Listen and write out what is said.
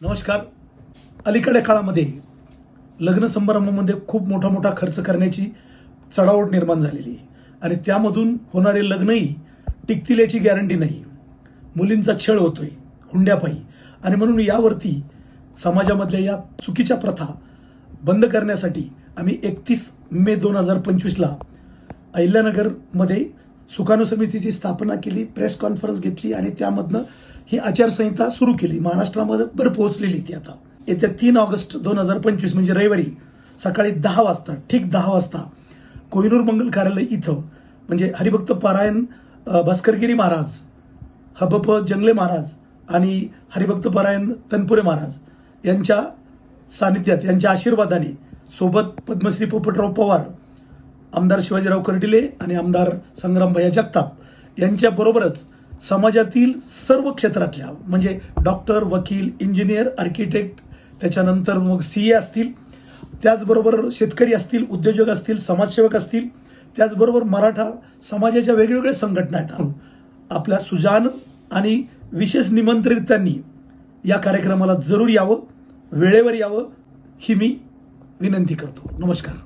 नमस्कार. अलीकडे काळामध्ये लग्न समारंभामध्ये म्हणजे खूप मोठा मोठा खर्च करण्याची चढाओढ निर्माण झालेली आहे. आणि त्यामधून होणारे लग्नही टिकतील याची गॅरंटी नाही. मुलींचा छळ होतोय हुंड्यापायी. आणि म्हणून यावरती समाजामधल्या या चुकीच्या प्रथा बंद करण्यासाठी आम्ही एकतीस मे दोन हजार पंचवीसला अहिल्यानगरमध्ये सुकाणू समितीची स्थापना केली प्रेस कॉन्फरन्स घेतली आणि त्यामधनं ही आचारसंहिता सुरू केली. महाराष्ट्रामध्ये बरं पोहोचलेली ती आता. येत्या तीन ऑगस्ट दोन हजार पंचवीस म्हणजे रविवारी सकाळी दहा वाजता ठीक दहा वाजता कोहिनूर मंगल कार्यालय इथं म्हणजे हरिभक्त पारायण भास्करगिरी महाराज हबप जंगले महाराज आणि हरिभक्त पारायण तनपुरे महाराज यांच्या सानिध्यात यांच्या आशीर्वादाने सोबत पद्मश्री पोपटराव पवार आमदार शिवाजीराव कर्डिले आणि आमदार संग्रामभैया जगताप यांच्याबरोबरच समाजातील सर्व क्षेत्रातल्या म्हणजे डॉक्टर वकील इंजिनियर आर्किटेक्ट त्याच्यानंतर मग सीए असतील त्याचबरोबर शेतकरी असतील उद्योजक असतील समाजसेवक असतील त्याचबरोबर मराठा समाजाच्या वेगवेगळ्या संघटना आहेत. आपल्या सुजान आणि विशेष निमंत्रितांनी या कार्यक्रमाला जरूर यावं वेळेवर यावं ही मी विनंती करतो. नमस्कार.